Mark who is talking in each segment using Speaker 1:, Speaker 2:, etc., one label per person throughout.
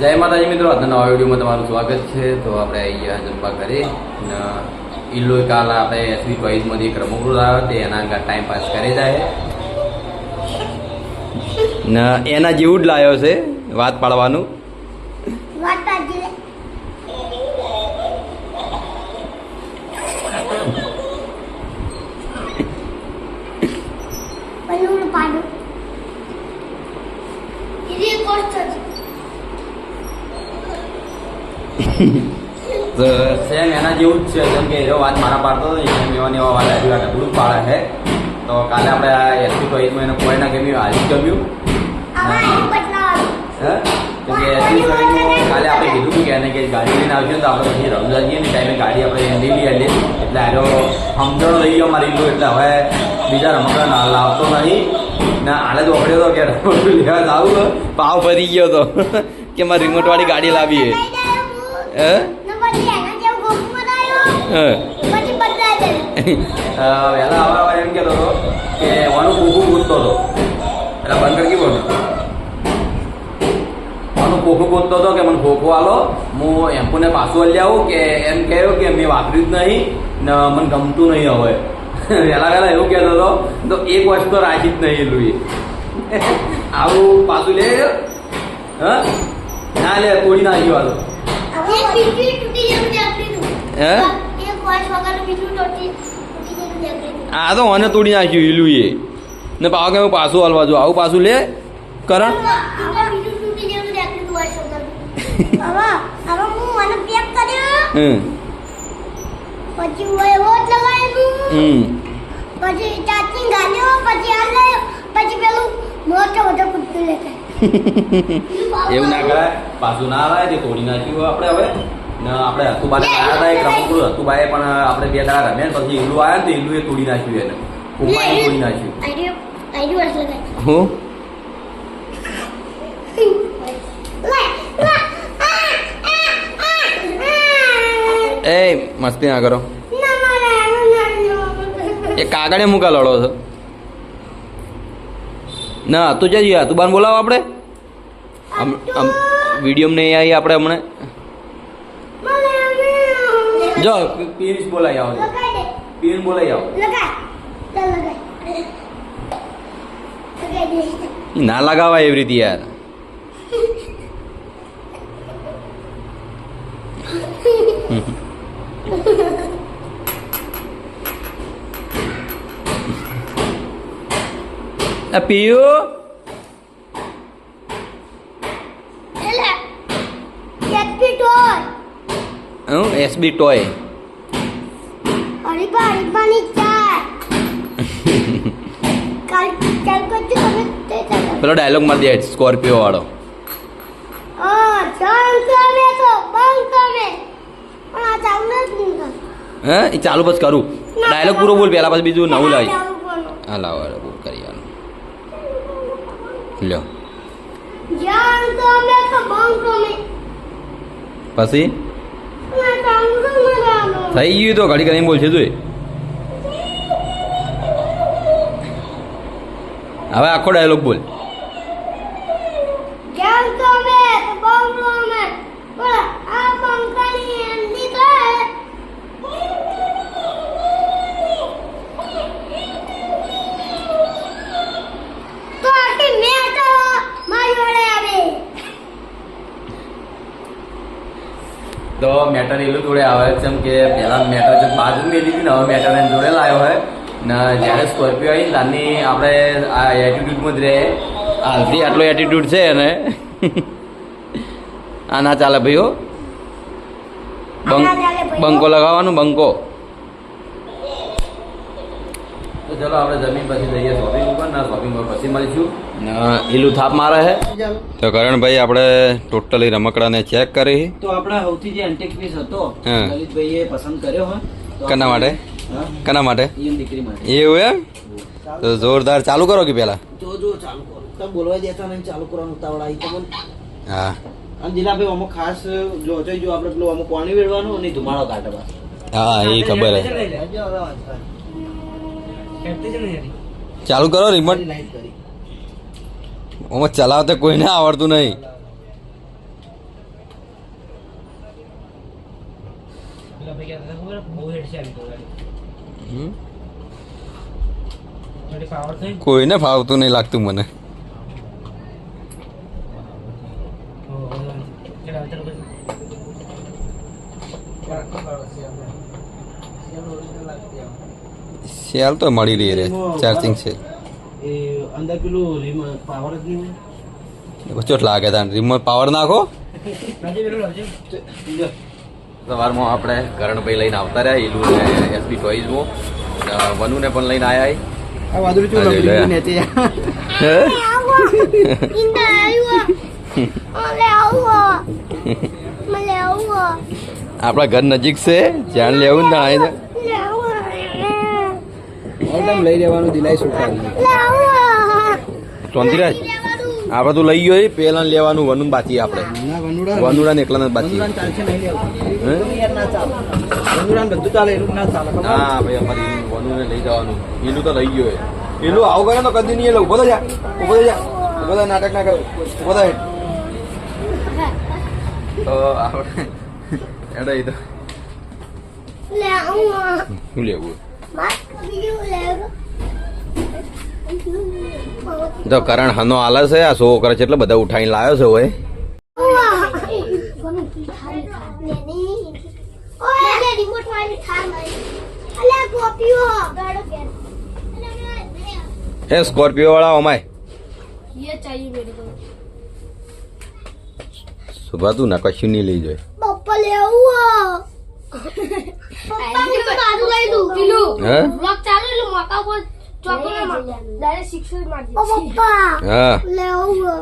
Speaker 1: જય માતાજી મિત્રો, આજના નવા વિડીયોમાં તમારું સ્વાગત છે. તો આપણે ગયા જમવા ઘરે. ઇલ્લો કાલ આપણે એસવી ચોઈસમાંથી એક રમકડું લાવ્યો તે એના ટાઈમ પાસ કરી જાય. એના જેવું જ લાવ્યો છે વાત પાડવાનું. સેમ એના જેવું જ છે જેમ કે એવો વાત મારા પાડતો હતો એમ એવા એવા વાત આજુ આગળ જ પાડે છે. તો કાલે આપણે આ એસવી ચોઈસમાં એને કોઈ ના ગમ્યું હાલી જ ગમ્યું કાલે આપણે કીધું હતું કે એને કે ગાડી લઈને આવજો તો આપણે પછી રમઝાન જઈએ ને ટાઈમે ગાડી આપણે લઈ લઈએ એટલે આનો સમજણ લઈ ગયો મારી એટલે હવે બીજા રમકડા ના લાવતો નહીં. ના આને તો ઓગળ્યો તો કે લેવા લાવું તો. પાવ ફરી ગયો તો. કે મારે રિમોટ વાળી ગાડી લાવીએ. વહેલા અવાજ એમ કહેતો હતો કે વાનું કોકું ગોતતો હતો એટલે બંધ કરી બોલ વાનું કોકું ગોતતો હતો કે મને ખોખો આલો હું એમ્પુને પાછું લઈ આવું કે એમ કહ્યું કે મેં વાપર્યું જ નહીં ને મને ગમતું નહીં હવે વહેલા વહેલા એવું કહેતો હતો તો એક વસ્તુ રાખી જ નહીં એલું આવું પાછું લે હા ના લે તોડી નાખ્યું આ હે? આ તો મને તોડી નાખ્યું ઈલું એ ને પાછું કે પાછું હલવા જો આવું પાછું લે કરણ
Speaker 2: આમાં એવું
Speaker 1: ના કરાય. પાછું ના આવે તે તોડી નાખ્યું આપણે હવે. ને આપણે હતુબાને લાયા હતા એક રમકડું હતુબાએ પણ આપણે બે દાડા રમ્યા પછી ઈલું આવ્યા ને તો એ તોડી નાખ્યું એને. કુંભાઈ તોડી નાખ્યું. હું? એ મસ્તી ના કરો. એ કાગળે મૂકા લડો છો. ના તું જઈએ હતુબાન બોલાવો આપણે. આમ વીડિયો નહીં આવી આપણે હમણે. જો પિયુષ બોલાવી આવો.
Speaker 2: લગાઈ
Speaker 1: બોલાઈ બોલાવી આવો ના લગાવાય એવી રીતે યાર. આ પિયુ હું? SB toy. પેલો ડાયલોગ મારી દે સ્કોર્પિયો વાળો. હે એ ચાલુ પછી કરું. ડાયલોગ પૂરો બોલ પેલા પછી બીજું નવું લાવી હા લાવો હાલો, બોલ કરી લ્યો. પછી. થઈ ગયું તો ઘડી કરીને બોલશે તું હવે આખો ડાયલોગ બોલ
Speaker 2: ચાલ કરે તો બંધ કરે બોલો આ પંખાની એમની થાય તો આખી મેં તો મારી જોડે આવે
Speaker 1: તો મેટર એટલું જોડે આવે છે એમ કે પહેલાં મેટર જે બાજુ મેલી હતી ને હવે મેટર એને જોડે લાવ્યો હોય. ને જ્યારે સ્કોર્પિયો આવી ત્યારની આપણે આ એટીટ્યુડમાં જ રહે. હાલથી આટલો એટીટ્યુડ છે એને. આ ના ચાલે ભાઈઓ.
Speaker 2: આ ના ચાલે ભાઈઓ.
Speaker 1: બંકો લગાવવાનું બંકો. તો ચલો આપણે જમીન પછી જઈએ શોપિંગ ઉપર. ના શોપિંગ પર પછી મળીશું. એલું થાપ મારે છે તો કરણભાઈ આપણે ટોટલી રમકડાને ચેક કરી.
Speaker 3: તો આપણે સૌથી જે એન્ટિક પીસ હતો
Speaker 1: હા.
Speaker 3: લલિતભાઈએ પસંદ કર્યો હોય
Speaker 1: કના માટે? કના માટે?
Speaker 3: ઈયન દીકરી માટે.
Speaker 1: એવું એમ? તો જોરદાર ચાલુ કરો કે પેલા
Speaker 3: જો જો ચાલુ કરો. તમે બોલવા દેતા નહીં ચાલુ કરવાનું ઉતાવળ આવી તમને
Speaker 1: હા.
Speaker 3: અને જીલાભાઈ અમુક ખાસ જો જો આપણે પેલું અમુક પાણી વેળવાનું અને ધુમાડો કાઢવા
Speaker 1: હા એ ખબર હે. ચાલુ કરો રિમોટ ઓમાં ચલાવતા કોઈને આવડતું નહીં. કોઈને ફાવતું નહીં લાગતું મને. સેલ તો મળી રહી રે ચાર્જિંગ છે.
Speaker 3: અંદર પેલું રિમ પાવર જ નહીં
Speaker 1: ચોટ લાગે તાન રિમોટ પાવર નાખો. સવારમાં આપણે કરણભાઈ લઈને આવતા રહ્યા ઈલુ ને એસબી ટોઈઝમાં વનુને પણ લઈને આયા
Speaker 3: આ વાદળું. ચૂલો
Speaker 1: આપણા ઘર નજીક છે. જ્યાં લેવું ને ત્યાં આવી
Speaker 4: લે આવો
Speaker 3: ઓલ લઈ લેવાનું દિલાઈ સુખાવી
Speaker 4: લે
Speaker 1: આ બધું તો લઈ ગયો એ પેલા લેવાનું વનુ બાકી આપણે.
Speaker 3: વનુડા
Speaker 1: ને એકલા બાકી. હે?
Speaker 3: યાર ના ચાલે. વનુડાને બધું ચાલે એટલું ના ચાલે ખબર?
Speaker 1: હા ભાઈ અમારી વનુને લઈ જવાનું. એનું તો લઈ ગયો એનું આવું કરે તો કદી નહીં એટલે ઊભો થઈ જા ઊભો થઈ જા. ઊભો થા નાટક ના કર. ઊભો થાય તો આપણે એડો એ તો.
Speaker 4: લે
Speaker 1: શું લેવો? જો કરણ હનો આલે છે આ શો કરે છે એટલે બધા ઉઠાઈને લાવ્યો છે હોય હે સ્કોર્પિયો વાળા અમાય. સુભા તું ના કશું નહીં લઈ જાય.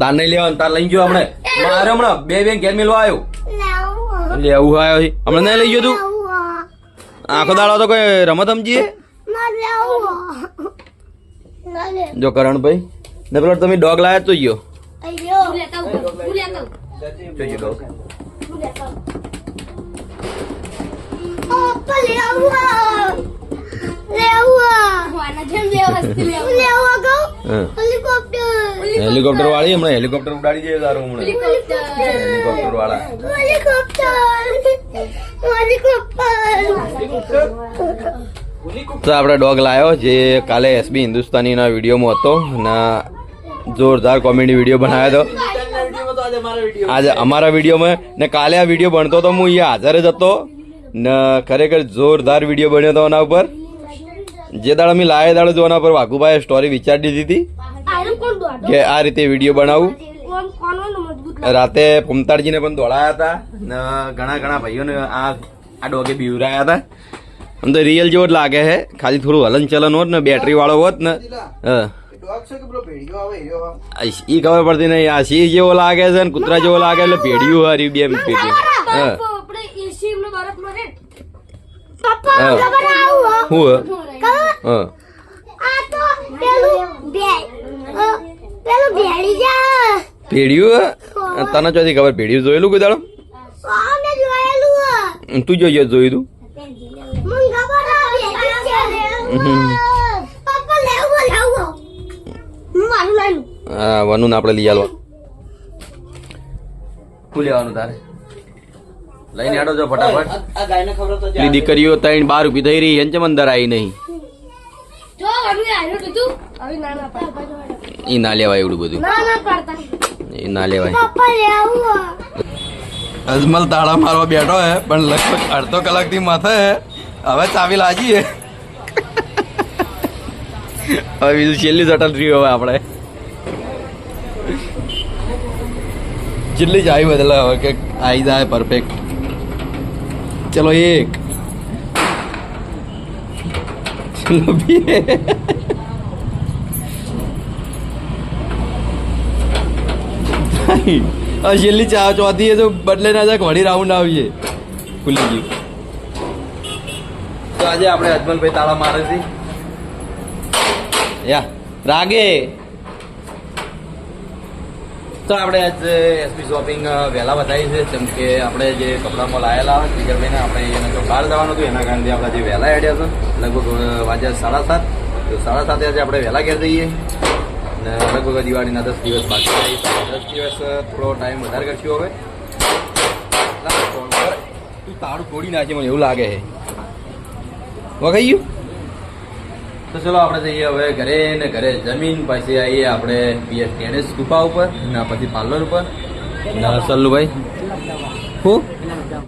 Speaker 1: તાર નહીં લેવાનું તાર લઈ ગયો હમણે. હમણાં બે બે ઘેર આવ્યો. લેવું. આવ્યો હમણાં નહીં લઈ ગયો તું? આખો દાડો તો કોઈ રમત સમજીએ? જો કરણભાઈ ને પેલો તમે ડોગ લાયા તો ગયો.
Speaker 4: હેલિકોપ્ટર.
Speaker 1: હેલિકોપ્ટર વાળી હમણાં હેલિકોપ્ટર ઉડાડી જાય તારું હમણાં.
Speaker 4: હેલિકોપ્ટર.
Speaker 1: વાળા.
Speaker 4: હેલિકોપ્ટર. હેલિકોપ્ટર.
Speaker 1: તો આપણે ડોગ લાવ્યો જે કાલે એસબી હિન્દુસ્તાનીના વિડીયોમાં હતો અને જોરદાર કોમેડી વીડિયો બનાવ્યો હતો.
Speaker 3: આજે
Speaker 1: આજે અમારા વિડીયોમાં ને કાલે આ વીડિયો બનતો તો હું અહીંયા હાજર જ હતો. ને ખરેખર જોરદાર વીડિયો બન્યો હતો એના ઉપર. જે દાડો મેં લાયા દાડો જોવાના પર વાઘુભાઈ સ્ટોરી વિચારી દીધી હતી. કે આ રીતે વીડિયો બનાવું. રાતે પુમતાડજીને પણ દોડાયા હતા. ને ઘણા ઘણા ભાઈઓને આ આ ડોગે બીવરાયા હતા. આમ તો રિયલ જેવો જ લાગે છે ખાલી થોડું હલન ચલન હોત ને બેટરી વાળો હોત ને? ઈ ખબર પડતી નહીં. આ સિંહ જેવો લાગે છે ને કૂતરા જેવો લાગે એટલે ભેડિયું હારી બે હા
Speaker 4: આપણે એસી નો બરફમાં રે પપ્પા. ખબર આવું
Speaker 1: હું? હે?
Speaker 4: આ તો પેલું બે પેલું ભેળી જા
Speaker 1: ભેડિયું? તને ચોથી ખબર ભેડિયું જોયેલું કોઈ દાડો?
Speaker 4: આ મેં જોયેલું
Speaker 1: તું જોઈએ જોયું તું
Speaker 4: મને ખબર આ ભેળી છે. પપ્પા લેવું લેવું હું. મારું લાયું
Speaker 1: હા વનુને આપણે લઈ આલવા. શું લેવાનું તારે? લઈને આડો જો ફટાફટ.
Speaker 3: આ આ ગાયને ખબર તો
Speaker 1: પેલી દીકરીઓ ત્રણ બાર ઊભી થઈ રહી એને ચમ અંદર આવી નહીં.
Speaker 4: જો આવ્યું હવે ના ના પાડતા
Speaker 1: એ ના લેવાય એવડું બધું.
Speaker 4: ના ના પાડતા.
Speaker 1: એ ના લેવાય.
Speaker 4: પપ્પા લેવું
Speaker 1: અજમલ તાળા મારવા બેઠો હે પણ લગભગ અડધો કલાકથી માથે હે. હવે ચાવી લાજી હે હવે બીજું છેલ્લી શટલ રહ્યું હવે આપણે. છેલ્લી જ આવી બદલે હવે કે આવી જાય પરફેક્ટ ચલો એક. ચલો બે. છેલ્લી ચા ચોથી એ તો બદલે ના જાય વળી રાઉન્ડ આવીએ. ખુલ્લી ગયું. તો આજે આપણે અજમલભાઈ તાળા મારે છે. યા, રાગે. તો આપણે આજ એસપી શોપિંગ વહેલા બતાવી છે. જેમ કે આપણે જે કપડામાં લાયેલા ટીચરભાઈને આપણે એને જો બહાર જવાનું હતું, એના કારણે આપણે જે વહેલા હેડ્યા છે લગભગ વાગ્યા સાડા સાત. તો સાડા સાતે આજે આપણે વહેલા ઘેર જઈએ. અને લગભગ દિવાળીના દસ દિવસ બાકી દસ દિવસ થોડો ટાઈમ વધારે કરશું હવે. તું તારું તોડી નાખે મને એવું લાગે વગાઈ ગયું? તો ચલો આપણે જઈએ હવે ઘરે ને ઘરે જમીન પછી આવીએ આપણે પીએ ટેનિસ ગુફા ઉપર ને પછી પાર્લર ઉપર. ને સલ્લુભાઈ. હું?